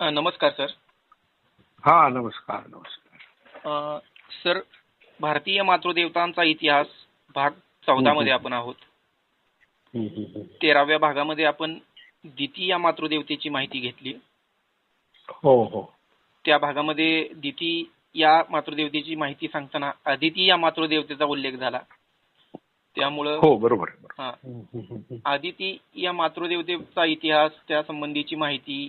अ, नमस्कार सर. हा नमस्कार नमस्कार. अ, सर भारतीय मातृदेवतांचा इतिहास भाग चौदा मध्ये आपण आहोत. हम्म, हम्म, हम्म. तेराव्या भागामध्ये आपण दिती या मातृदेवतेची माहिती घेतली. हो हो. त्या भागामध्ये दिती या मातृदेवतेची माहिती सांगताना अदिती या मातृदेवतेचा उल्लेख झाला. त्यामुळं हो बरोबर आहे, बरोबर. हा. हम्म, हम्म, हम्म. आदिती या मातृदेवतेचा इतिहास त्या संबंधीची माहिती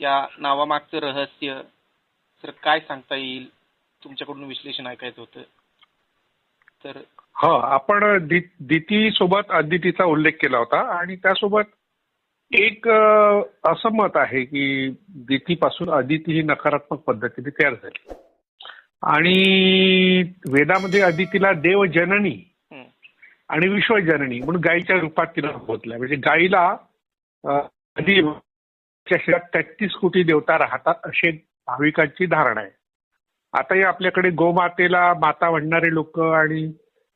त्या नावामागचं रहस्य सर काय सांगता येईल? तुमच्याकडून विश्लेषण ऐकायचं होतं. तर हो आपण दिती सोबत अदितीचा उल्लेख केला होता आणि त्यासोबत एक असं मत आहे की दितीपासून अदिती ही नकारात्मक पद्धतीने तयार झाली. आणि वेदामध्ये अदितीला देवजननी हं, आणि विश्वजननी म्हणून गायीच्या रूपात तिला होतल्या म्हणजे गायीला च्या शरीरात तेहतीस कोटी देवता राहतात अशी एक भाविकांची धारणा आहे. आताही आपल्याकडे गोमातेला माता म्हणणारे लोक आणि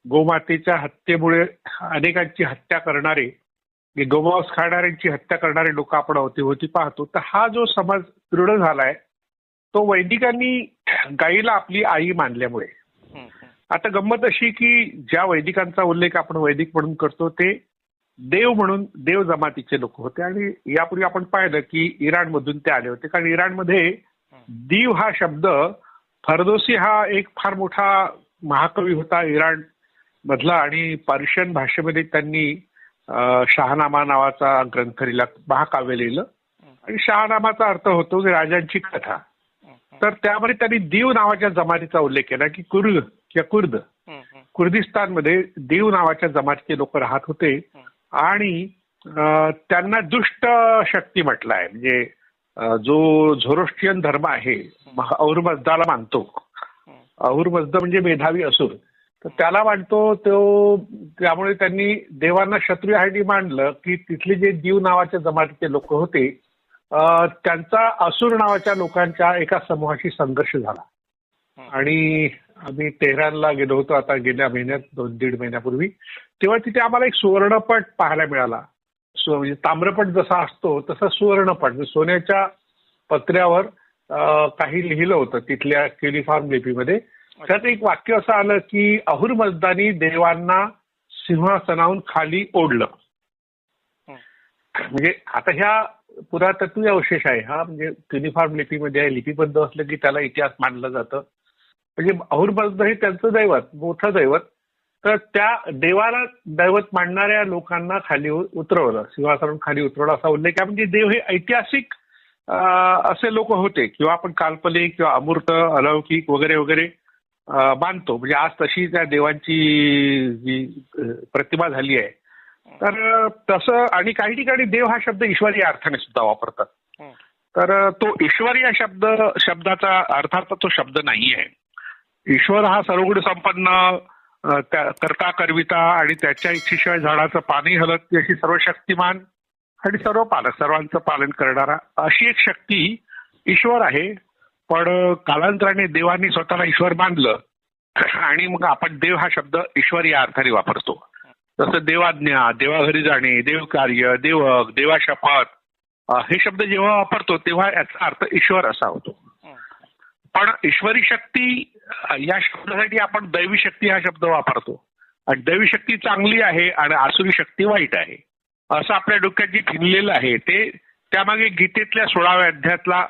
गोमातेच्या हत्येमुळे अनेकांची हत्या करणारे म्हणजे गोमांस खाणाऱ्यांची हत्या करणारे लोक आपण अवतीभोवती पाहतो. तर हा जो समाज दृढ झालाय तो वैदिकांनी गायीला आपली आई मानल्यामुळे. आता गंमत अशी की ज्या वैदिकांचा उल्लेख आपण वैदिक म्हणून करतो ते देव म्हणून देव जमातीचे लोक होते आणि यापूर्वी आपण पाहिलं की इराणमधून ते आले होते. कारण इराणमध्ये दीव हा शब्द फरदोसी हा एक फार मोठा महाकवी होता इराण मधला आणि पर्शियन भाषेमध्ये त्यांनी शहानामा नावाचा ग्रंथ लिहिला महाकाव्य लिहिलं. आणि शहानामाचा अर्थ होतो की राजांची कथा. तर त्यामध्ये त्यांनी दीव नावाच्या जमातीचा उल्लेख केला की कुर्ग किंवा कुर्द. कुर्दिस्तानमध्ये दीव नावाच्या जमातीचे लोक राहत होते. आणि त्यांना दुष्ट शक्ती म्हटलं आहे म्हणजे जो झोरोस्ट्रियन धर्म आहे औरमजदाला मानतो. औरमजद म्हणजे मेधावी असुर तर त्याला मानतो तो त्यामुळे त्यांनी देवांना शत्रूसाठी मांडलं की तिथले जे जीव नावाच्या जमातीचे लोक होते त्यांचा असुर नावाच्या लोकांच्या एका समूहाशी संघर्ष झाला. आणि आम्ही तेहरानला गेलो होतो आता गेल्या महिन्यात दोन दीड महिन्यापूर्वी. तेव्हा तिथे आम्हाला एक सुवर्णपट पाहायला मिळाला. सु- म्हणजे ताम्रपट जसा असतो तसा सुवर्णपट. म्हणजे सोन्याच्या पत्र्यावर काही लिहिलं होतं तिथल्या केलिफॉर्म लिपीमध्ये. त्यात एक वाक्य असं आलं की अहुर मजदानी देवांना सिंहासनाहून खाली ओढलं. म्हणजे आता ह्या पुरातत्वीय अवशेष आहे. हा म्हणजे युनिफॉर्म लिपीमध्ये आहे. लिपीबद्ध असलं की त्याला इतिहास मानलं जातं. म्हणजे अहुरबद्ध हे त्यांचं दैवत मोठं दैवत. तर त्या देवाला दैवत मानणाऱ्या लोकांना खाली उतरवलं. सिंहासनावरून खाली उतरवलं असा उल्लेख आहे. म्हणजे देव हे ऐतिहासिक असे लोक होते. किंवा आपण काल्पनिक किंवा अमूर्त अलौकिक वगैरे वगैरे मानतो. म्हणजे आज तशी त्या देवांची जी प्रतिमा झाली आहे. तर तसं आणि काही ठिकाणी देव हा शब्द ईश्वरी अर्थाने सुद्धा वापरतात. तर तो ईश्वर या शब्द शब्दाचा अर्थार्थ तो शब्द नाही आहे ईश्वर हा सर्वगुण संपन्न त्या- करता करविता आणि त्याच्या इच्छेशिवाय झाडाचं पाणी हलत अशी सर्व शक्तिमान आणि सर्व पालक सर्वांचं पालन करणारा अशी एक शक्ती ईश्वर आहे. पण कालांतराने देवांनी स्वतःला ईश्वर मानलं आणि मग आपण देव हा शब्द ईश्वर या अर्थाने वापरतो. जसं देवाज्ञा देवाघरी जाणे देवकार्य देवक देवाशपथ शपथ हे शब्द जेव्हा वापरतो तेव्हा याचा अर्थ ईश्वर असा होतो. पण ईश्वरी शक्ती या शब्दासाठी आपण दैवी शक्ती हा शब्द वापरतो. आणि दैवी शक्ती चांगली आहे आणि आसुरी शक्ती वाईट आहे. असं आपल्या डोक्यात जे फिरलेलं आहे ते त्यामागे गीतेतल्या सोळाव्या अध्यायातला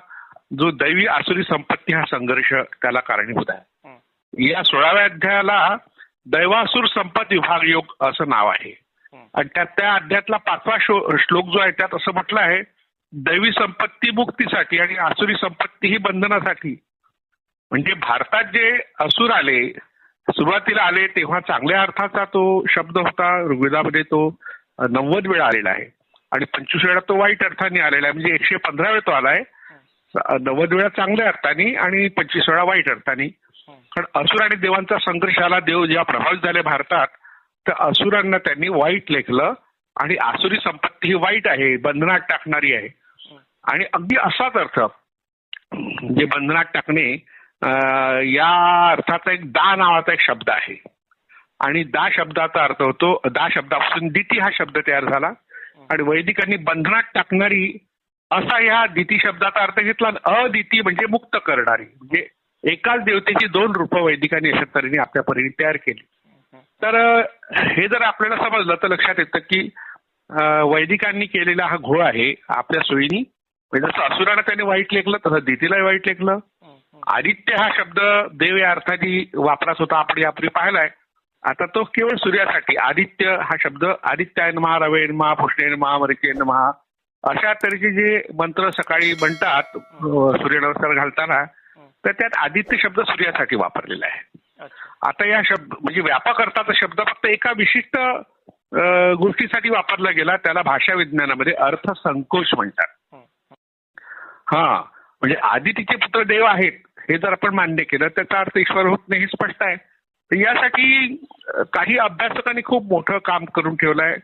जो दैवी आसुरी संपत्ती हा संघर्ष त्याला कारणीभूत आहे. या सोळाव्या अध्यायाला दैवासुर संपत विभाग योग असं नाव आहे. आणि त्यात त्या अध्यायातला पाचवा श्लोक जो आहे त्यात असं म्हटलं आहे दैवी संपत्ती मुक्तीसाठी आणि आसुरी संपत्ती ही बंधनासाठी म्हणजे भारतात जे असुर आले सुरुवातीला आले तेव्हा चांगल्या अर्थाचा तो शब्द होता ऋग्वेदामध्ये तो नव्वद वेळा आलेला आहे. आणि पंचवीस वेळा तो वाईट अर्थाने आलेला आहे. म्हणजे एकशे पंधरा वेळा तो आलाय. नव्वद वेळा चांगल्या अर्थाने आणि पंचवीस वेळा वाईट अर्थाने. कारण असुर आणि देवांचा संघर्ष आला देव जेव्हा प्रभावित झाले भारतात तर असुरांना त्यांनी वाईट लेखलं आणि आसुरी संपत्ती ही वाईट आहे बंधनात टाकणारी आहे. आणि अगदी असाच अर्थ जे बंधनात टाकणे या अर्थाचा एक दा नावाचा एक शब्द आहे. आणि दा शब्दाचा अर्थ होतो दा शब्दापासून दिती हा शब्द तयार झाला. आणि वैदिकांनी बंधनात टाकणारी असा ह्या दिती शब्दाचा अर्थ घेतला अदिती म्हणजे मुक्त करणारी. म्हणजे एकाच देवतेची दोन रूपं वैदिकांनी अशा तऱ्हेने आपल्या परीने तयार केली. तर हे जर आपल्याला समजलं तर लक्षात येतं की वैदिकांनी केलेला हा घोळ आहे आपल्या सोयीनी. म्हणजे जसं असुराला त्याने वाईट लेखलं तसं दितीलाही वाईट लेखलं. आदित्य हा शब्द देव या अर्थाने वापरात होता. आपण यापूर्वी पाहिलाय. आता तो केवळ सूर्यासाठी. आदित्य हा शब्द आदित्याय महा रवे महा पुष्णेन महा मरिकेन महा अशा तऱ्हेचे जे मंत्र सकाळी म्हणतात सूर्यनमस्कार घालताना तर त्यात आदित्य शब्द सूर्यासाठी वापरलेला आहे. आता या शब्द म्हणजे व्यापक अर्थाचा शब्द फक्त एका विशिष्ट गोष्टीसाठी वापरला गेला. त्याला भाषा विज्ञानामध्ये अर्थ संकोच म्हणतात. हा म्हणजे आदितीचे पुत्र देव आहेत. हे जर आपण मान्य केलं त्याचा अर्थ ईश्वर होत नाही हे स्पष्ट आहे. तर यासाठी काही अभ्यासकांनी खूप मोठं काम करून ठेवलंय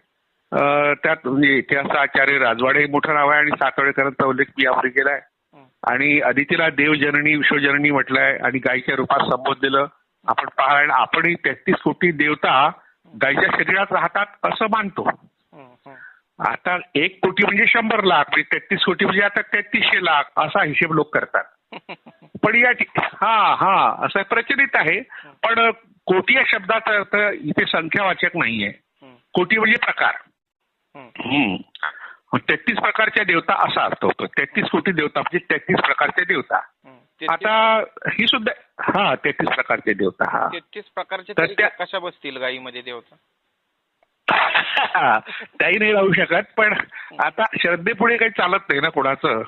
अ, त्यात म्हणजे इतिहास आचार्य राजवाडे हे मोठं नाव आहे आणि सातवडेकरांचा उल्लेख मी यापूर्वी केलाय आणि अदितीला देवजननी विश्वजननी म्हटलंय आणि गायीच्या रूपात संबोधलेलं आपण पाहायला आपणही तेहतीस कोटी देवता गायीच्या शरीरात राहतात असं मानतो. आता एक कोटी म्हणजे शंभर लाख म्हणजे तेहतीस कोटी म्हणजे आता तेहतीसशे लाख असा हिशेब लोक करतात. पण या हा हा असं प्रचलित आहे. पण कोटी या शब्दाचा अर्थ इथे संख्यावाचक नाहीये. कोटी म्हणजे प्रकार. हम्म. तेहतीस प्रकारच्या देवता असा अर्थ होतो. तेहतीस कोटी देवता म्हणजे तेहतीस प्रकारच्या देवता. आता ही सुद्धा हा तेहतीस प्रकारचे देवता हा. तेहतीस प्रकारचे कशा बसतील गायीमध्ये देवता? त्याही नाही राहू शकत पण आता श्रद्धेपुढे काही चालत नाही ना कोणाचं.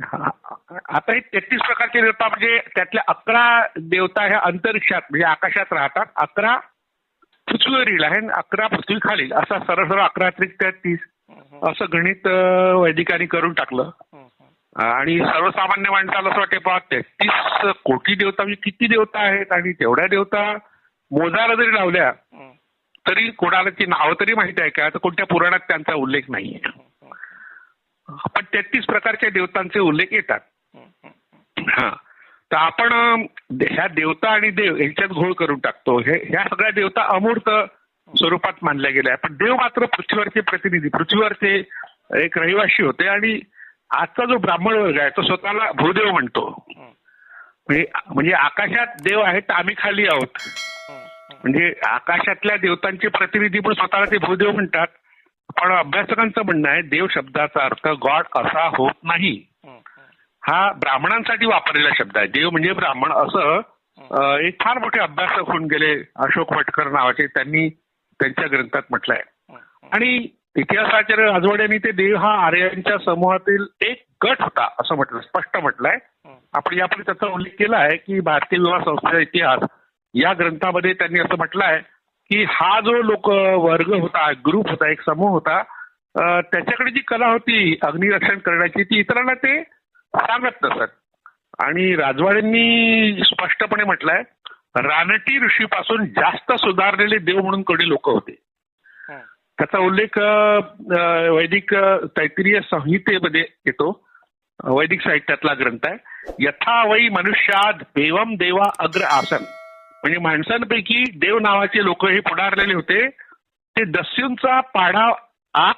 आता हे तेहतीस प्रकारचे देवता म्हणजे त्यातल्या अकरा देवता ह्या अंतरिक्षात म्हणजे आकाशात राहतात. अकरा पृथ्वीवरील आहे आणि अकरा पृथ्वी खालील असा सरळ सरळ अकरा त्रिक तीस. असं गणित वैदिकांनी करून टाकलं. आणि सर्वसामान्य माणसाला असं वाटते पहा तेहतीस कोटी देवता म्हणजे किती देवता आहेत? आणि तेवढ्या देवता मोजायला जरी लावल्या तरी कोणाला ती नावं तरी माहिती आहे का? तर कोणत्या पुराणात त्यांचा उल्लेख नाहीये. पण तेहतीस प्रकारच्या देवतांचे उल्लेख येतात. हा. तर आपण ह्या देवता आणि देव यांच्यात घोळ करून टाकतो. हे ह्या सगळ्या देवता अमूर्त स्वरूपात मानल्या गेल्या. पण देव मात्र पृथ्वीवरचे प्रतिनिधी पृथ्वीवरचे एक रहिवाशी होते आणि आजचा जो ब्राह्मण वर्ग आहे तो स्वतःला भूदेव म्हणतो. म्हणजे म्हणजे आकाशात देव आहेत तर आम्ही खाली आहोत. म्हणजे आकाशातल्या देवतांचे प्रतिनिधी पण स्वतःला ते भूदेव म्हणतात. पण अभ्यासकांचं म्हणणं आहे देव शब्दाचा अर्थ गॉड असा होत नाही. हा ब्राह्मणांसाठी वापरलेला शब्द आहे. देव म्हणजे ब्राह्मण असं एक फार मोठे अभ्यासक होऊन गेले अशोक भटकर नावाचे त्यांनी त्यांच्या ग्रंथात म्हटलंय. आणि इतिहासाचार्य राजवाड्यांनी ते देव हा आर्यांच्या समूहातील एक गट होता असं म्हटलं स्पष्ट म्हटलंय. आपण यापूर्वी त्याचा उल्लेख केला आहे की भारतीय विवाह संस्थेचा इतिहास या ग्रंथामध्ये त्यांनी असं म्हटलं आहे की हा जो लोक वर्ग होता ग्रुप होता एक समूह होता त्याच्याकडे जी कला होती अग्निरक्षण करण्याची ती इतरांना ते सांगत नसत. आणि राजवाड्यांनी स्पष्टपणे म्हटलंय रानटी ऋषीपासून जास्त सुधारलेले देव म्हणून कोणी लोक होते. त्याचा उल्लेख वैदिक अं, तैत्तिरीय संहितेमध्ये येतो. वैदिक साहित्यातला ग्रंथ आहे. यथा वै मनुष्याद देवम देवा अग्र आसन. म्हणजे माणसांपैकी देव नावाचे लोक हे पुढारलेले होते. ते दस्यूंचा पाढा आत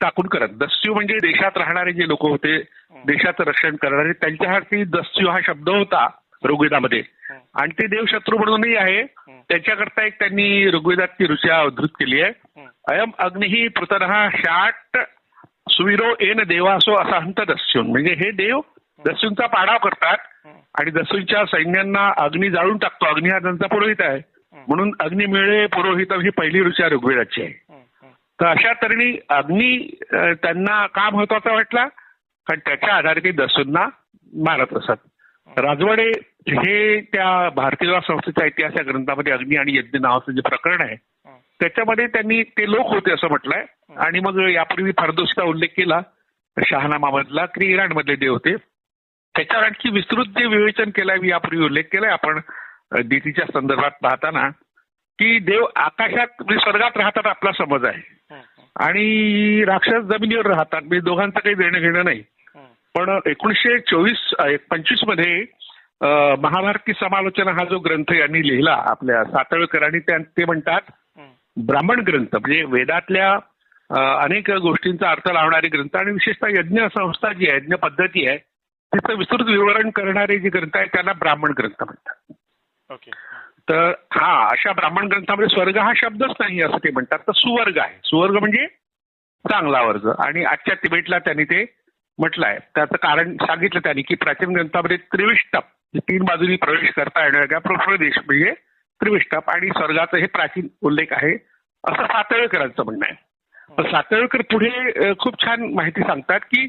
टाकून करत. दस्यू म्हणजे देशात राहणारे जे लोक होते देशाचं रक्षण करणारे त्यांच्यासाठी दस्यू हा शब्द होता ऋग्वेदामध्ये. आणि ते देव शत्रू म्हणूनही आहे. त्याच्याकरता एक त्यांनी ऋग्वेदातची ऋचा उद्धृत केली आहे. अयम अग्निही पृतनहा शाट सुविरो एन देवासो असा हंत दस्यून. म्हणजे हे देव दस्यूंचा पाडाव करतात. आणि दसूंच्या सैन्यांना अग्नी जाळून टाकतो. अग्नी हा त्यांचा पुरोहित आहे. म्हणून अग्निमिळे पुरोहित ही पहिली ऋषी ऋग्वेदाची. आहे तर अशा तऱ्हेने अग्नी त्यांना का महत्त्वाचा वाटला? कारण त्याच्या आधारे ते दसूंना मारत असत राजवाडे हे त्या भारतीय संस्थेच्या इतिहास या ग्रंथामध्ये अग्नी आणि यज्ञ नावाचं जे प्रकरण आहे त्याच्यामध्ये त्यांनी ते लोक होते असं म्हटलंय. आणि मग यापूर्वी फारदोसचा उल्लेख केला शहानामामधला की इराणमधले देव होते. त्याच्यावर आणखी विस्तृत जे विवेचन केलंय मी यापूर्वी उल्लेख केलाय. आपण दितीच्या संदर्भात पाहताना की देव आकाशात म्हणजे स्वर्गात राहतात आपला समज आहे. आणि राक्षस जमिनीवर राहतात. म्हणजे दोघांचं काही देणं घेणं नाही. पण एकोणीसशे चोवीस पंचवीसमध्ये महाभारती समालोचना हा जो ग्रंथ यांनी लिहिला आपल्या सातळकरांनी त्या- ते म्हणतात ब्राह्मण ग्रंथ. म्हणजे वेदातल्या अनेक गोष्टींचा अर्थ लावणारे ग्रंथ. आणि विशेषतः यज्ञ संस्था जी आहे यज्ञ पद्धती आहे तिचं विस्तृत विवरण करणारे जे ग्रंथ आहेत त्यांना ब्राह्मण ग्रंथ म्हणतात. ओके. तर हा अशा ब्राह्मण ग्रंथामध्ये स्वर्ग हा शब्दच नाही असं ते म्हणतात. तर सुवर्ग आहे. सुवर्ग म्हणजे चांगला वर्ग. आणि आजच्या तिबेटला त्यांनी ते म्हटलं आहे त्याचं कारण सांगितलं त्यांनी की प्राचीन ग्रंथामध्ये त्रिविष्टप तीन बाजूनी प्रवेश करता येणाऱ्या प्रदेश म्हणजे त्रिविष्टप आणि स्वर्गाचं हे प्राचीन उल्लेख आहे असं सातळेकरांचं म्हणणं आहे. तर सातळेकर पुढे खूप छान माहिती सांगतात की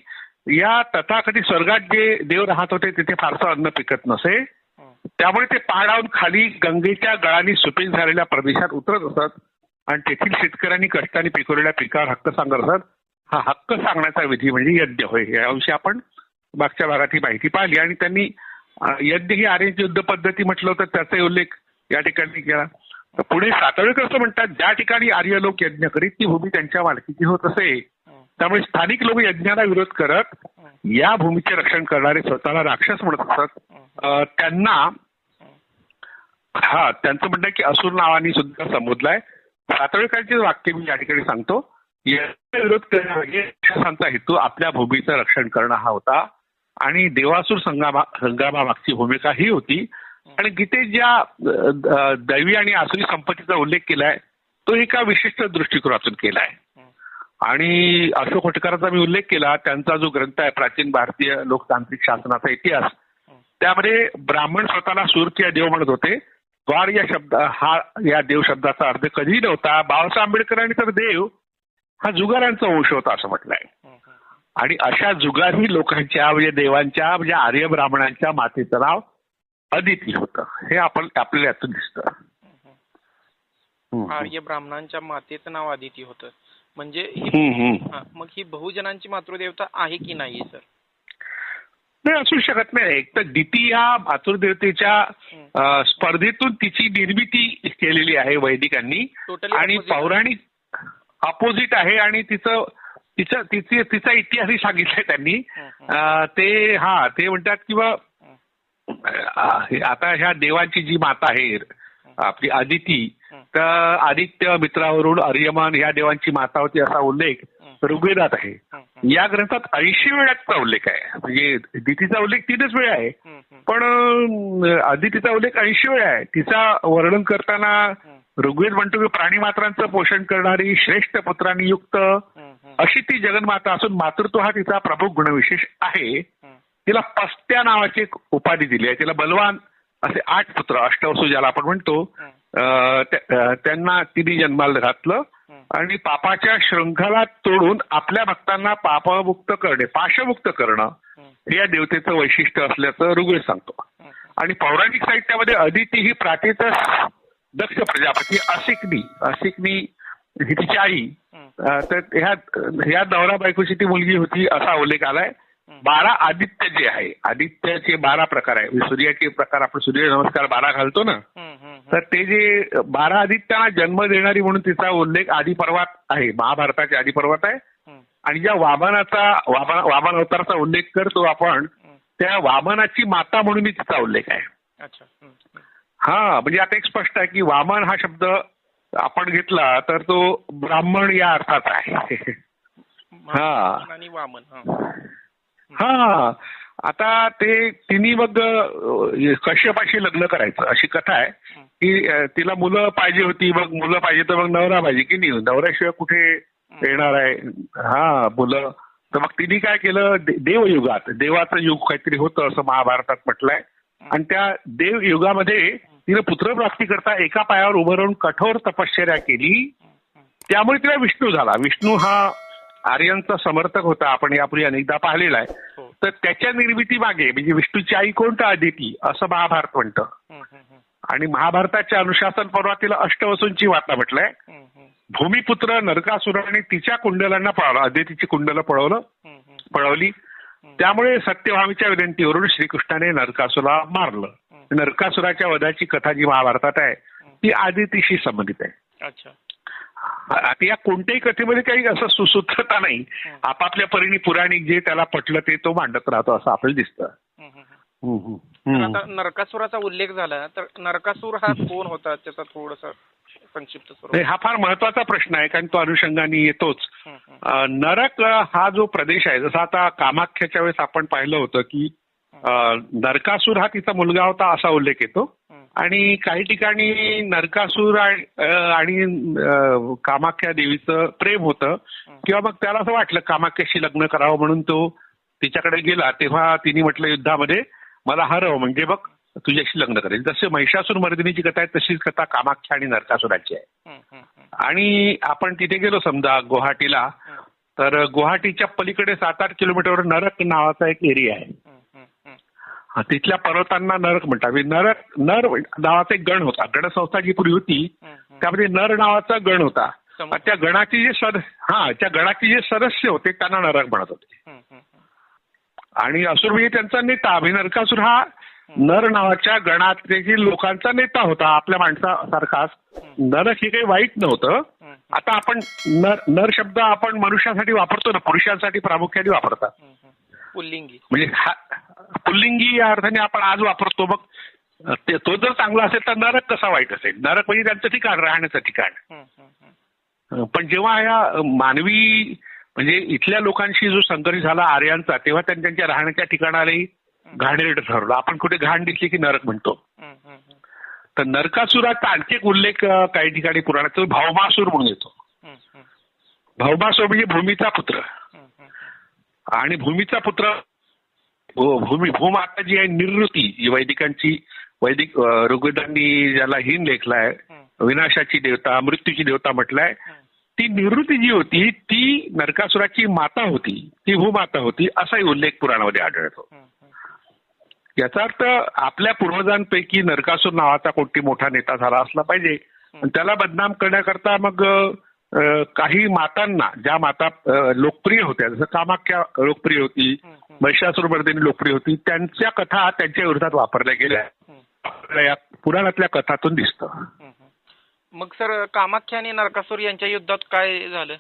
या तथाकथित स्वर्गात जे देव राहत होते तिथे फारसं अन्न पिकत नसे हं. त्यामुळे ते पाडावून खाली गंगेच्या गळाने सुपीक झालेल्या प्रदेशात उतरत असत आणि तेथील शेतकऱ्यांनी कष्टाने पिकवलेल्या पिकावर हक्क सांगत असत हा हक्क सांगण्याचा विधी म्हणजे यज्ञ होय याविषयी आपण मागच्या भागात ही माहिती पाहिली आणि त्यांनी यज्ञ ही आर्यांची युद्ध पद्धती म्हटलं होतं त्याचा उल्लेख या ठिकाणी केला तर पुढे सातळेकर असं म्हणतात ज्या ठिकाणी आर्य लोक यज्ञ करीत ती भूमी त्यांच्या मालकीची होत असे. त्यामुळे स्थानिक लोक यज्ञाला विरोध करत या भूमीचे रक्षण करणारे स्वतःला राक्षस म्हणत असत. त्यांना हा त्यांचं म्हणणं की असुर नावाने सुद्धा संबोधलाय. सातळेकरांचे वाक्य मी या ठिकाणी सांगतो. याचा विरोध करण्यामागे राक्षसांचा हेतू आपल्या भूमीचं रक्षण करणं हा होता. आणि देवासूर संग्रामामागची भूमिका ही होती. आणि गीतेत ज्या दैवी आणि आसुरी संपत्तीचा उल्लेख केलाय तो एका विशिष्ट दृष्टिकोनातून केलाय. आहे आणि अशोक होटकरांचा मी उल्लेख केला त्यांचा जो ग्रंथ आहे प्राचीन भारतीय लोकतांत्रिक शासनाचा इतिहास त्यामध्ये ब्राह्मण स्वतःला सूर्य देव म्हणत होते. द्वार या शब्द हा या देव शब्दाचा अर्थ कधीही नव्हता. बाबासाहेब आंबेडकरांनी तर देव हा जुगारांचा वंश होता असं म्हटलंय. आणि अशा जुगारी लोकांच्या म्हणजे देवांच्या म्हणजे आर्य ब्राह्मणांच्या मातेचं नाव अदिती होतं. हे आपण आपल्याला यातून दिसतं. आर्य ब्राह्मणांच्या मातेचं नाव अदिती होतं. म्हणजे ही. हा, मग ही बहुजनांची मातृदेवता आहे की नाही सर नाही असू शकत नाही एक तर दिती या मातृदेवतेच्या स्पर्धेतून तिची निर्मिती केलेली आहे वैदिकांनी आणि. पौराणिक अपोजिट आहे आणि तिचं तिचं तिचे तिचा इतिहासही सांगितलाय त्यांनी ते हा ते म्हणतात किंवा. आता ह्या देवांची जी माता आहे आपली आदिती हं. तर आदित्य मित्रावरून आर्यमान ह्या देवांची माता होती असा उल्लेख. ऋग्वेदात आहे. या ग्रंथात ऐंशी वेळाचा उल्लेख आहे म्हणजे दितीचा उल्लेख तीनच वेळा आहे. पण आदितीचा उल्लेख ऐंशी वेळा आहे तिचा वर्णन करताना. ऋग्वेद म्हणतो की प्राणीमात्रांचं पोषण करणारी श्रेष्ठ पुत्रांनी युक्त. अशी ती जगन्माता असून मातृत्व हा तिचा प्रमुख गुणविशेष आहे. तिला पस्त्या नावाची एक उपाधी दिली आहे तिला बलवान असे आठ पुत्र अष्टवसू ज्याला आपण म्हणतो त्यांना तिने जन्माला घातलं. आणि पापाच्या शृंखला तोडून आपल्या भक्तांना पापमुक्त करणे पाशमुक्त करणं या देवतेचं वैशिष्ट्य असल्याचं ऋग्वेद सांगतो. आणि पौराणिक साहित्यामध्ये अदिती ही प्राचीत दक्ष प्रजापती असिकनी असिकनी ही तिची आई तर ह्या ह्या नवरा बायकोची ती मुलगी होती असा उल्लेख आलाय. बारा आदित्य जे आहे आदित्यचे बारा प्रकार आहे. सूर्याचे प्रकार आपण सूर्य नमस्कार बारा घालतो ना. तर ते जे बारा आदित्यांना जन्म देणारी म्हणून तिचा उल्लेख आदिपर्वात आहे महाभारताचे आदिपर्वत आहे. आणि ज्या वामनाचा वामन वामन अवताराचा उल्लेख करतो आपण. त्या वामनाची माता म्हणून तिचा उल्लेख आहे. अच्छा. हं. म्हणजे आता एक स्पष्ट आहे की वामन हा शब्द आपण घेतला तर तो ब्राह्मण या अर्थाचा आहे. महान आणि वामन हा. हा. आता ते तिन्ही मग कश्यपाशी लग्न करायचं अशी कथा आहे. की तिला मुलं पाहिजे होती मग मुलं पाहिजे तर मग नवरा पाहिजे. की नाही? नवऱ्याशिवाय कुठे येणार आहे? हा मुलं. तर मग तिने काय केलं? देवयुगात देवाचं युग काहीतरी होतं असं महाभारतात म्हटलंय. आणि त्या देव युगामध्ये तिने पुत्रप्राप्ती करता एका पायावर उभं राहून कठोर तपश्चर्या केली. त्यामुळे तिला विष्णू झाला. विष्णू हा आर्यांचा समर्थक होता. आपण यापूर्वी अनेकदा पाहिलेला आहे. तर त्याच्या निर्मिती मागे म्हणजे विष्णूची आई कोणतं आदिती असं महाभारत म्हणतं. आणि महाभारताच्या अनुशासन पर्वातील अष्टवसूंची वार्ता म्हटलंय. भूमिपुत्र नरकासुराने तिच्या कुंडलांना पळवलं आदितीची कुंडलं पळवलं. पळवली. त्यामुळे सत्यभामीच्या विनंतीवरून श्रीकृष्णाने नरकासुरा मारलं. नरकासुराच्या वधाची कथा जी महाभारतात आहे ती आदितीशी संबंधित आहे. अच्छा. आता या कोणत्याही कथेमध्ये काही असं सुसूत्रता नाही. आपापल्या परीने पुराणिक जे त्याला पटलं ते तो मांडत राहतो असं आपल्याला दिसतं. हं. हं. हं. आता नरकासुराचा उल्लेख झाला तर नरकासूर हा कोण होता त्याचा थोडस संक्षिप्त हा फार महत्त्वाचा प्रश्न आहे कारण तो अनुषंगाने येतोच. नरक हा जो प्रदेश आहे जसा आता कामाख्याच्या वेळेस आपण पाहिलं होतं की नरकासूर हा तिचा मुलगा होता असा उल्लेख येतो. आणि काही ठिकाणी नरकासूर आणि कामाख्या देवीचं प्रेम होतं. किंवा मग त्याला असं वाटलं कामाख्याशी लग्न करावं म्हणून तो तिच्याकडे गेला तेव्हा तिने म्हटलं युद्धामध्ये मला हरव म्हणजे बघ तुझ्याशी लग्न करेल. जसे महिषासूर मर्दिनीची कथा आहे तशीच कथा कामाख्या आणि नरकासुराची आहे. आणि आपण तिथे गेलो समजा गुवाहाटीला तर गुवाहाटीच्या पलीकडे सात आठ किलोमीटरवर नरक नावाचा एक एरिया आहे. तिथल्या पर्वतांना नरक म्हणतात. म्हणजे नरक नर नावाचा एक गण होता. गणसंस्था जी पूर्वी होती. त्यामध्ये नर नावाचा गण होता. त्या गणाचे जे सद हा त्या गणाचे जे सदस्य होते त्यांना नरक म्हणत होते. आणि असुर म्हणजे त्यांचा नेता म्हणजे नरकासूर हा नर नावाच्या गणाचे लोकांचा नेता होता आपल्या माणसासारखाच नरक हे काही वाईट नव्हतं. आता आपण नर नर शब्द आपण मनुष्यासाठी वापरतो ना पुरुषांसाठी प्रामुख्याने वापरतात. पुल्लिंगी. म्हणजे हा पुल्लिंगी या अर्थाने आपण आज वापरतो. मग ते तो जर चांगला असेल तर नरक कसा वाईट असेल? नरक म्हणजे त्यांचं ठिकाण राहण्याचं ठिकाण. पण जेव्हा या मानवी म्हणजे इथल्या लोकांशी जो संघर्ष झाला आर्यांचा तेव्हा त्यांनी त्यांच्या राहण्याच्या ठिकाणालाही घाणेरडं ठरवलं. आपण कुठे घाण दिसली की नरक म्हणतो. तर नरकासुराचा आणखी एक उल्लेख काही ठिकाणी पुराणात तो भावमासूर म्हणून येतो. भावमासूर म्हणजे भूमीचा पुत्र. आणि भूमीचा पुत्र भू- भूमी भूमाता जी आहे निर्वृती जी वैदिकांची वैदिक ऋग्वेदांनी ज्याला हिन लेखलाय हं, विनाशाची देवता मृत्यूची देवता म्हटलंय हं. ती निवृत्ती जी होती ती नरकासुराची माता होती ती भूमाता होती असाही उल्लेख पुराणामध्ये आढळतो हं, हं. याचा अर्थ आपल्या पूर्वजांपैकी नरकासूर नावाचा कोणती मोठा नेता झाला असला पाहिजे त्याला बदनाम करण्याकरता मग काही मातांना ज्या माता लोकप्रिय होत्या जसं कामाख्या लोकप्रिय होती. महिषासुरमर्दिनी लोकप्रिय होती त्यांच्या कथा त्यांच्या विरोधात वापरल्या गेल्या. या पुराणातल्या कथातून दिसतं. मग सर कामाख्या आणि नरकासूर यांच्या युद्धात काय झालं?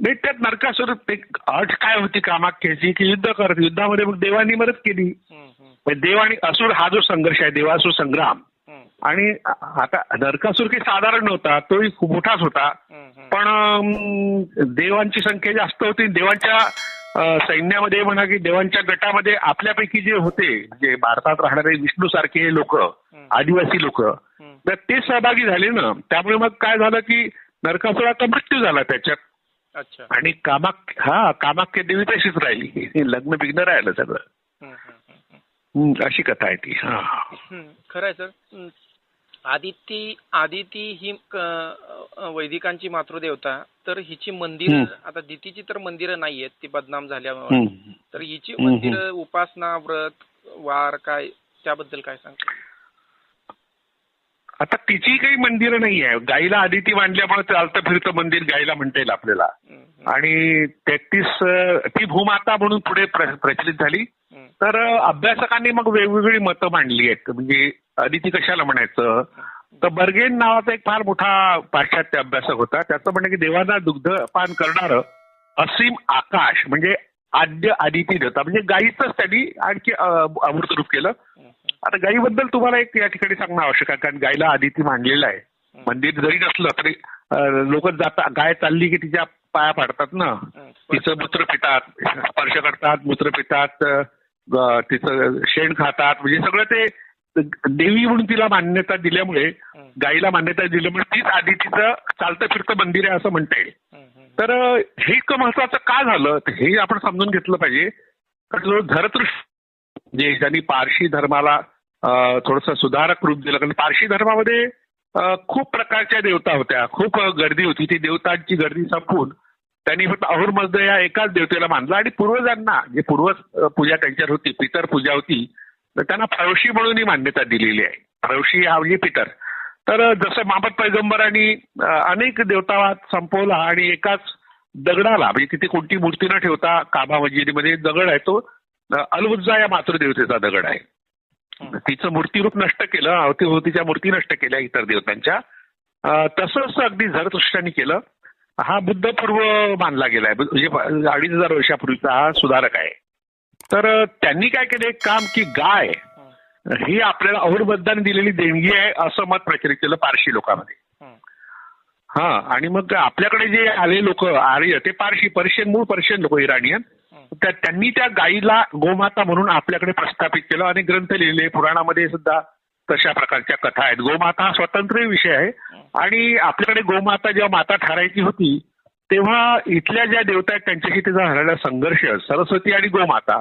नाही त्यात नरकासूर एक अट काय होती कामाख्याची की युद्ध करत युद्धामध्ये मग देवांनी मदत केली. देव आणि असुर हा जो संघर्ष आहे देवासुर संग्राम. आणि आता नरकासूर काही साधारण नव्हता तोही खूप मोठाच होता. पण देवांची संख्या जास्त होती. देवांच्या सैन्यामध्ये म्हणा की देवांच्या गटामध्ये आपल्यापैकी जे होते जे भारतात राहणारे विष्णू सारखे लोक आदिवासी लोक तर ते सहभागी झाले ना. त्यामुळे मग काय झालं की नरकासुराचा मृत्यू झाला त्याच्यात. अच्छा. आणि कामाक हा कामाख्य देवी तशीच राहिली. लग्न बिग्न राहिलं सगळं. अशी कथा आहे ती. हा. खरं आहे सर. आदिती आदिती ही वैदिकांची मातृदेवता. तर हिची मंदिर. आता दितीची तर मंदिरं नाहीयेत ती बदनाम झाल्यामुळे. तर हिची. मंदिरं उपासना व्रत वार काय त्याबद्दल काय सांगता? आता तिची काही मंदिरं नाही आहे गाईला आदिती मांडल्यामुळे चालतं फिरतं मंदिर गाईला म्हणता येईल आपल्याला. आणि तेहतीस ती भूमाता म्हणून पुढे प्र- प्रचलित झाली. तर अभ्यासकांनी मग वेगवेगळी मतं मांडली आहेत. म्हणजे अदिती कशाला म्हणायचं? तर बर्गेन नावाचा एक फार मोठा पाश्चात्य अभ्यासक होता. त्याचं म्हणणं की देवांना दुग्धपान करणारं असीम आकाश म्हणजे आद्य आदिती देवता म्हणजे गायीचंच त्यांनी आणखी अमृतरूप केलं. आता गायीबद्दल तुम्हाला एक या ठिकाणी सांगणं आवश्यक आहे कारण गायीला आदिती मांडलेलं आहे. मंदिर जरी नसलं तरी लोक जातात गाय चालली की तिच्या पाया पाडतात ना. तिचं मूत्र पितात स्पर्श करतात मूत्र पितात तिचं शेण खातात. म्हणजे सगळं ते देवी म्हणून तिला मान्यता दिल्यामुळे गायीला मान्यता दिल्यामुळे तीच आधी तिचं चालतं फिरतं मंदिर आहे असं म्हणता. येईल. तर हे इतकं महत्वाचं का झालं? हे आपण समजून घेतलं पाहिजे. कारण जो धरतृष्ट जे ज्यांनी पारशी धर्माला थोडस सुधारक रूप दिलं. कारण पारशी धर्मामध्ये खूप प्रकारच्या देवता होत्या. खूप गर्दी होती. ती देवतांची गर्दी संपवून त्यांनी फक्त अहुरमजद या एकाच देवतेला मानलं. आणि पूर्वजांना जे पूर्व अ, पूजा त्यांच्यावर होती पितर पूजा होती तर त्यांना प्रवशी म्हणून ही मान्यता दिलेली आहे. प्रवशी हा म्हणजे पितर. तर जसं मामद पैगंबरांनी अनेक देवतावाद संपवला आणि एकाच दगडाला म्हणजे तिथे कोणती मूर्ती न ठेवता काबा मस्जिदीमध्ये दगड आहे तो अलवुज्जा या मातृदेवतेचा दगड आहे. तिचं मूर्तीरूप नष्ट केलं अवतीभोवतीच्या मूर्ती नष्ट केल्या इतर देवतांच्या. तसंच अगदी झरतुष्टांनी केलं. हा बुद्ध पूर्व मानला गेलाय. म्हणजे अडीच हजार वर्षापूर्वीचा हा सुधारक आहे. तर त्यांनी काय केलं? एक काम की गाय ही आपल्याला अहुरबद्धाने दिलेली देणगी आहे असं मत प्रचलित केलं पारशी लोकांमध्ये. हा आणि मग आपल्याकडे जे आले लोक आर्य ते पारशी पर्शियन मूळ पर्शियन लोक इराणियन त्यांनी त्या गायीला गोमाता म्हणून आपल्याकडे प्रस्थापित केलं आणि ग्रंथ लिहिले पुराणामध्ये सुद्धा तशा प्रकारच्या कथा आहेत. गोमाता हा स्वतंत्र विषय आहे. आणि आपल्याकडे गोमाता जेव्हा माता ठरायची होती तेव्हा इथल्या ज्या देवता आहेत त्यांच्याशी तिचा झालेला संघर्ष सरस्वती आणि गोमाता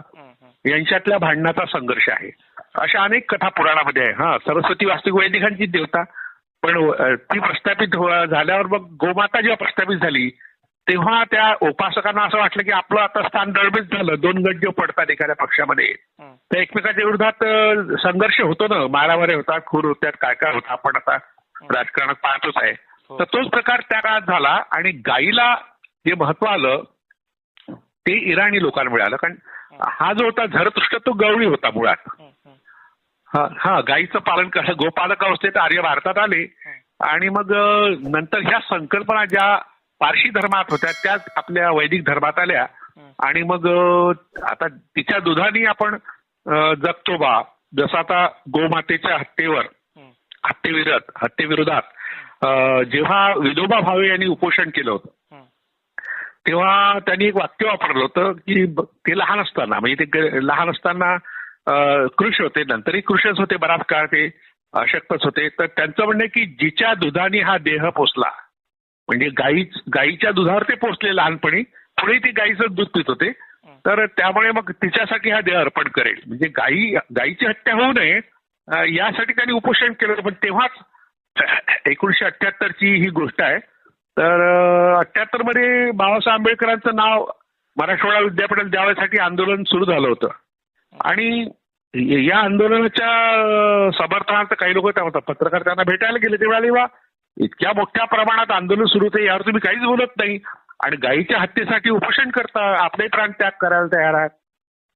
यांच्यातल्या भांडणाचा संघर्ष आहे. अशा अनेक कथा पुराणामध्ये आहे. हा सरस्वती वास्तविक वैदिकांची देवता पण ती प्रस्थापित झाल्यावर मग गोमाता जेव्हा प्रस्थापित झाली तेव्हा त्या उपासकांना असं वाटलं की आपलं आता स्थान दळबीत झालं. दोन गट जे पडतात एखाद्या पक्षामध्ये. तर एकमेकाच्या विरोधात संघर्ष होतो ना. मारामारे होतात खूर होतात काय काय होतं आपण आता राजकारणात पाहतोच आहे. हो. तर तोच प्रकार त्या काळात झाला आणि गाईला जे महत्त्व आलं ते इराणी लोकांना मिळालं कारण हा जो होता झरतृष्ट तो गवळी होता मुळात. हं, हं. गाईचं पालन कर गोपालक अवस्थेत आर्य भारतात आले. आणि मग नंतर ह्या संकल्पना ज्या पारशी धर्मात होत्या त्याच आपल्या वैदिक धर्मात आल्या. आणि मग आता तिच्या दुधाने आपण जगतो बा जसं आता गोमातेच्या हत्येवर हं. हत्येविरोधात जेव्हा विनोबा भावे यांनी उपोषण केलं होतं. तेव्हा त्यांनी एक वाक्य वापरलं होतं की ते लहान असताना म्हणजे ते लहान असताना कृष होते नंतरही कृषच होते बराच काळ ते अशक्तच होते तर त्यांचं म्हणणं की जिच्या दुधाने हा देह पोचला म्हणजे गाई गाईच्या दुधावर ते पोचले लहानपणी पुढे ते गाईचं दूध पित होते. तर त्यामुळे मग तिच्यासाठी हा देह अर्पण करेल. म्हणजे गाई गाईची हत्या होऊ नये यासाठी त्यांनी उपोषण केलं पण तेव्हाच एकोणीशे अठ्याहत्तरची ही गोष्ट आहे. तर अठ्याहत्तरमध्ये बाबासाहेब आंबेडकरांचं नाव मराठवाडा विद्यापीठात द्यावयासाठी आंदोलन सुरू झालं होतं. आणि या आंदोलनाच्या समर्थनार्थ काही लोक त्या होता पत्रकार त्यांना भेटायला गेले. ते म्हणाले इतक्या मोठ्या प्रमाणात आंदोलन सुरू होते यावर तुम्ही काहीच बोलत नाही. आणि गायीच्या हत्येसाठी उपोषण करता आपले प्राण त्याग करायला तयार आहेत.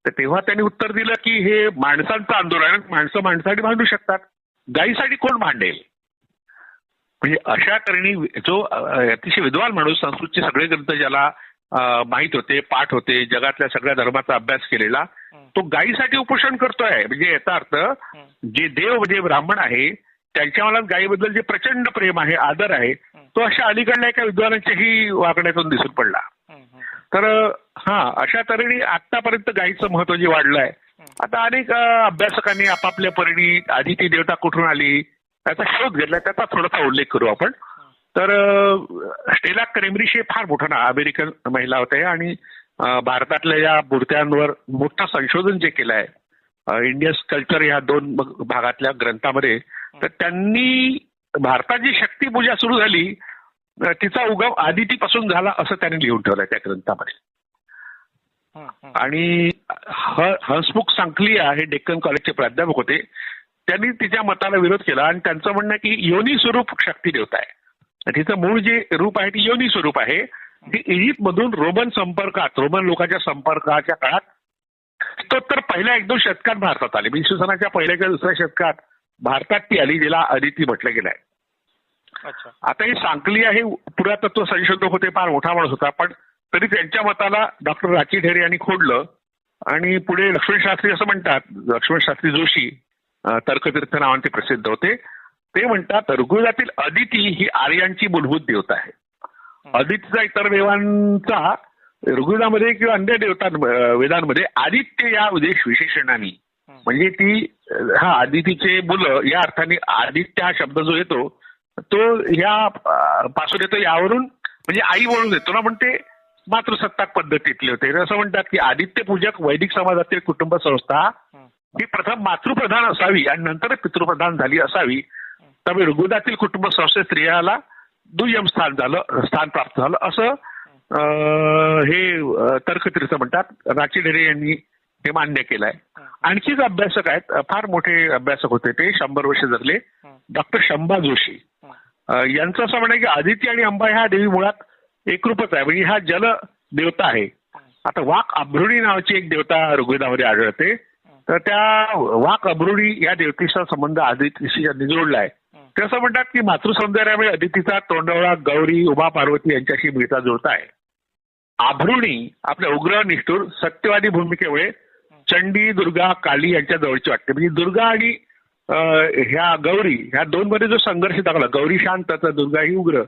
तर तेव्हा त्यांनी उत्तर दिलं की हे माणसांचं आंदोलन आहे. माणसं माणसासाठी भांडू शकतात. गायीसाठी कोण भांडेल? म्हणजे अशा तऱ्हेने जो अतिशय विद्वान माणूस संस्कृतचे सगळे ग्रंथ ज्याला माहीत होते पाठ होते जगातल्या सगळ्या धर्माचा अभ्यास केलेला तो गायीसाठी उपोषण करतोय. म्हणजे याचा अर्थ जे देव जे ब्राह्मण आहे त्यांच्या मनात गायीबद्दल जे प्रचंड प्रेम आहे आदर आहे तो अशा अलीकडल्या एका विद्वानाच्याही वागण्यातून दिसून पडला. तर हा अशा तऱ्हेने आतापर्यंत गायीचं महत्त्व जे वाढलंय आता अनेक अभ्यासकांनी आपापल्या परिणी आधी ती देवता कुठून आली त्याचा शोध घेतला त्याचा थोडासा उल्लेख करू आपण. तर स्टेला क्रेमरिश हे फार मोठं ना अमेरिकन महिला होत्या आणि भारतातल्या या मूर्त्यांवर मोठं संशोधन जे केलं आहे इंडियन कल्चर या दोन भागातल्या ग्रंथामध्ये तर त्यांनी भारतात जी शक्तीपूजा सुरू झाली तिचा उगम आदितीपासून झाला असं त्यांनी लिहून ठेवलंय त्या ग्रंथामध्ये. आणि ह- हंसमुख सांखलिया हे डेक्कन कॉलेजचे प्राध्यापक होते. त्यांनी तिच्या मताला विरोध केला आणि त्यांचं म्हणणं की योनी स्वरूप शक्ती देवता आहे. तिचं मूळ जे रूप आहे ती योनी स्वरूप आहे. ती इजिप्त मधून रोमन संपर्कात रोमन लोकांच्या संपर्काच्या काळात तो तर पहिल्या एक दोन शतकात भारतात आली. म्हणजे इसवी सनाच्या पहिल्या किंवा दुसऱ्या शतकात भारतात ती आली जिला अदिती म्हटलं गेलं आहे आता हे सांकलिया हे पुरातत्व संशोधक होते फार मोठा माणूस होता पण तरी त्यांच्या मताला डॉक्टर राची ढेरे यांनी खोडलं. आणि पुढे लक्ष्मण शास्त्री असं म्हणतात लक्ष्मण शास्त्री जोशी तर्कतीर्थ नावाने प्रसिद्ध होते. ते म्हणतात ऋग्वेदातील अदिती ही आर्यांची मूलभूत देवता आहे. अदितीचा इतर देवांचा ऋग्वेदामध्ये किंवा अन्य देवतां वेदांमध्ये आदित्य या विशेषणाने म्हणजे ती हा आदितीचे मुलं या अर्थाने आदित्य हा शब्द जो येतो तो या पासून येतो यावरून म्हणजे आई म्हणून येतो ना पण ते मातृसत्ताक पद्धतीतले होते. असं म्हणतात की आदित्य पूजक वैदिक समाजातील कुटुंब संस्था हं. प्रथम मातृप्रधान असावी आणि नंतर पितृप्रधान झाली असावी. त्यामुळे ऋग्वेदातील कुटुंब संस्थेत स्त्रियाला दुय्यम स्थान झालं स्थान प्राप्त झालं. असं हे तर्कतीर्थ म्हणतात. राची ढेरे यांनी हे मान्य केलंय. आणखीच अभ्यासक आहेत फार मोठे अभ्यासक होते ते शंभर वर्ष जगले. डॉक्टर शंभा जोशी. यांचं असं म्हणणं आहे की आदित्य आणि अंबा ह्या देवी मुळात एकरूपच आहे. म्हणजे हा जल देवता आहे. आता वाक अभ्रुणी नावाची एक देवता ऋग्वेदामध्ये आढळते. तर त्या वाक अभ्रुणी या देवतेचा संबंध आदितीशी ज्यांनी जोडलाय ते असं म्हणतात की मातृसौंदर्यामुळे अदितीचा तोंडवळा गौरी उमा पार्वती यांच्याशी मिळता जुळता आहे. आभरुणी आपल्या उग्र निष्ठूर सत्यवादी भूमिकेमुळे चंडी दुर्गा काली यांच्या जवळची वाटते. म्हणजे दुर्गा आणि ह्या गौरी ह्या दोन मध्ये जो संघर्ष दाखवला गौरी शांत तर दुर्गा ही उग्र.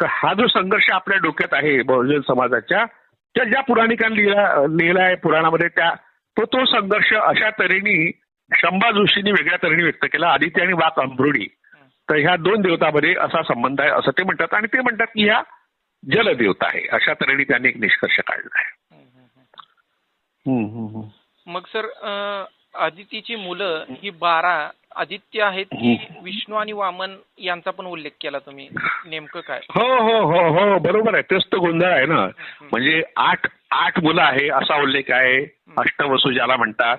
तर हा जो संघर्ष आपल्या डोक्यात आहे बहुजन समाजाच्या त्या ज्या पुराणिकांनी लिहिला लिहिला आहे पुराणामध्ये त्या तो तो संघर्ष अशा तऱ्हेने शंभा जोशींनी वेगळ्या तऱ्हेने व्यक्त केला. आदित्य आणि वाक अंबरुडी तर ह्या दोन देवतामध्ये असा संबंध आहे असं ते म्हणतात. आणि ते म्हणतात की ह्या जलदेवता आहे. अशा तऱ्हेने त्यांनी एक निष्कर्ष काढला आहे. मग सर आदितीची मुलं ही बारा आदित्य आहेत की विष्णू आणि वामन यांचा पण उल्लेख केला तुम्ही? नेमकं काय? हो हो हो हो बरोबर आहे. तेच तर गोंधळ आहे ना. म्हणजे आठ आठ मुलं आहे असा उल्लेख आहे. अष्टवसू ज्याला म्हणतात.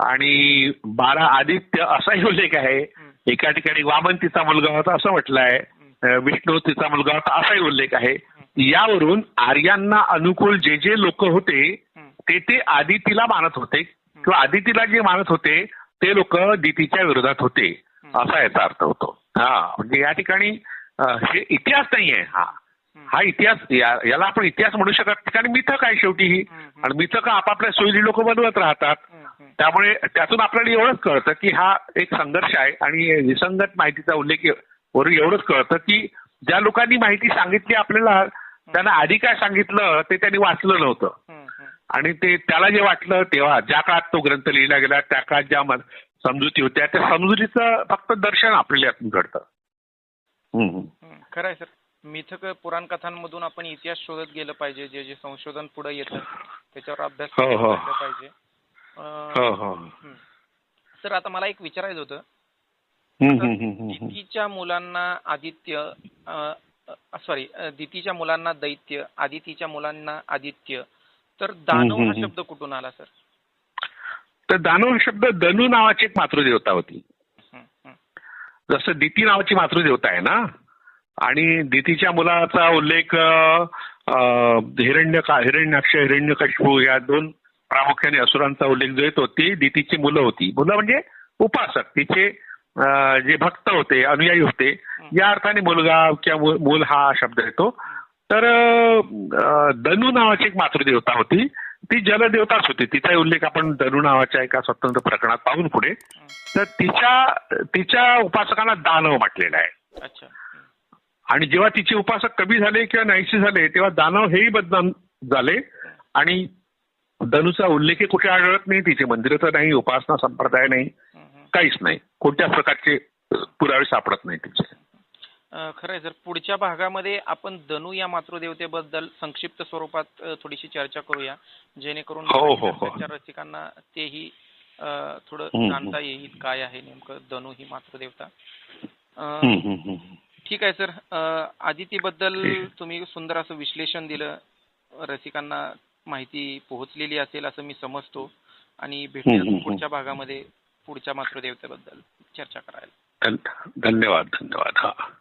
आणि बारा आदित्य असाही उल्लेख आहे. एका ठिकाणी वामन तिचा मुलगा होता असं म्हटलं आहे विष्णू तिचा मुलगा होता असाही उल्लेख आहे. यावरून आर्यांना अनुकूल जे जे लोक होते ते ते आदितीला मानत होते. किंवा आदितीला जे मानत होते ते लोक दितीच्या विरोधात होते. असा याचा अर्थ होतो. हा म्हणजे या ठिकाणी हे इतिहास नाही आहे हा हा इतिहास या- याला आपण इतिहास म्हणू शकत कारण मिथक आहे शेवटी ही. आणि मिथक आपापल्या सोयीची लोक बनवत राहतात. त्यामुळे त्यातून आपल्याला एवढंच कळतं की हा एक संघर्ष आहे. आणि विसंगत माहितीचा उल्लेख वरून एवढंच कळतं की ज्या लोकांनी माहिती सांगितली आपल्याला त्यांना आधी काय सांगितलं ते त्यांनी वाचलं नव्हतं. आणि ते त्याला जे वाटलं तेव्हा ज्या काळात तो ग्रंथ लिहिला गेला त्या काळात ज्या समजुती होत्या त्या समजुतीचं फक्त दर्शन आपल्याला यातून घडतं खरं आहे सर मिथक पुराण कथांमधून आपण इतिहास शोधत गेलं पाहिजे जे जे संशोधन पुढे येतं त्याच्यावर अभ्यास हो, हो. पाहिजे हो. सर आता मला एक विचारायचं होतं. दितीच्या मुलांना आदित्य सॉरी दितीच्या मुलांना दैत्य आदितीच्या मुलांना आदित्य तर दानव हा. शब्द कुठून आला सर? तर दानव शब्द दनू नावाची एक मातृदेवता होती. जसं दिती नावाची मातृदेवता आहे ना? आणि दितीच्या मुलाचा उल्लेख हिरण्य हिरण्याक्ष हिरण्यकश्यपू या दोन प्रामुख्याने असुरांचा उल्लेख जो येतो ती दितीची मुलं होती. मुलं म्हणजे उपासक. तिचे जे भक्त होते अनुयायी होते या अर्थाने मुलगा किंवा मूल हा शब्द येतो. तर दनू नावाची एक मातृदेवता होती. ती जलदेवताच होती. तिचाही उल्लेख आपण दनू नावाच्या एका स्वतंत्र प्रकरणात पाहून पुढे. तर तिच्या तिच्या उपासकांना दानव म्हटलेलं आहे. अच्छा. आणि जेव्हा तिचे उपासक कमी झाले किंवा नाहीसे झाले तेव्हा दानव हेही बदनाम झाले. आणि धनुचा उल्लेख कुठे आढळत नाही. तिचे मंदिरं तर नाही उपासना संप्रदाय नाही. काहीच नाही. कोणत्याच प्रकारचे पुरावे सापडत नाही तिचे. खरं आहे सर पुढच्या भागामध्ये आपण धनु या मातृदेवतेबद्दल संक्षिप्त स्वरूपात थोडीशी चर्चा करूया. जेणेकरून हो, हो, हो. रसिकांना तेही अं, थोडं हम्म. जाणता येईल काय आहे नेमकं धनु ही मातृदेवता. अं, हम्म, हम्म, हम्म. ठीक आहे सर. अं, आदितीबद्दल तुम्ही सुंदर असं विश्लेषण दिलं. रसिकांना माहिती पोहोचलेली असेल असं मी समजतो. आणि हम्म, भेटूया हम्म, पुढच्या भागामध्ये पुढच्या मातृदेवतेबद्दल चर्चा करायला. धन- धन्यवाद धन्यवाद. हा.